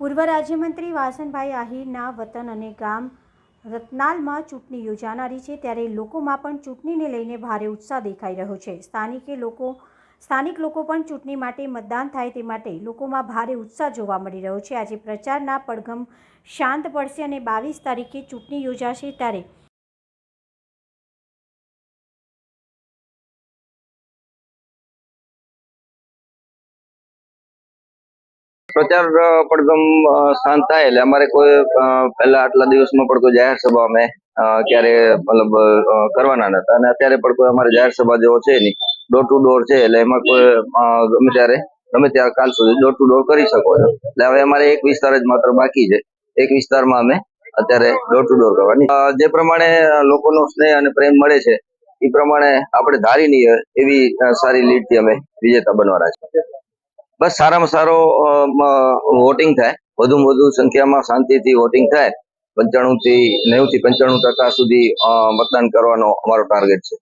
પૂર્વ રાજ્યમંત્રી વાસણભાઈ આહિરના વતન અને ગામ રતનાલમાં ચૂંટણી યોજાનારી છે, ત્યારે લોકોમાં પણ ચૂંટણીને લઈને ભારે ઉત્સાહ દેખાઈ રહ્યો છે. સ્થાનિકે લોકો, સ્થાનિક લોકો પણ ચૂંટણી માટે મતદાન થાય તે માટે લોકોમાં ભારે ઉત્સાહ જોવા મળી રહ્યો છે. આજે પ્રચારના પડઘમ શાંત પડશે અને બાવીસ તારીખે ચૂંટણી યોજાશે ત્યારે પ્રચાર પડઘમ શાંત થાય એટલે અમારે કોઈ પહેલા આટલા દિવસમાં પણ કોઈ જાહેર સભા અમે ક્યારે મતલબ કરવાના નતા. અને અત્યારે પણ કોઈ અમારે જાહેર સભા જેવો છે નહીં. ડોર ટુ ડોર છે એટલે એમાં કોઈ ગમે ત્યારે, ગમે ત્યાં કાલ સુધી ડોર ટુ ડોર કરી શકો છો. એટલે હવે અમારે એક વિસ્તાર જ માત્ર બાકી છે. એક વિસ્તારમાં અમે અત્યારે ડોર ટુ ડોર કરવાની. જે પ્રમાણે લોકોનો સ્નેહ અને પ્રેમ મળે છે એ પ્રમાણે આપણે ધારી નહીં એવી સારી લીડથી અમે વિજેતા બનવાના છે. બસ સારામાં સારો વોટિંગ થાય. વધુમાં વધુ સંખ્યામાં શાંતિથી વોટિંગ થાય. પંચાણું થી નેવું થી પંચાણું ટકા સુધી મતદાન કરવાનો અમારો ટાર્ગેટ છે.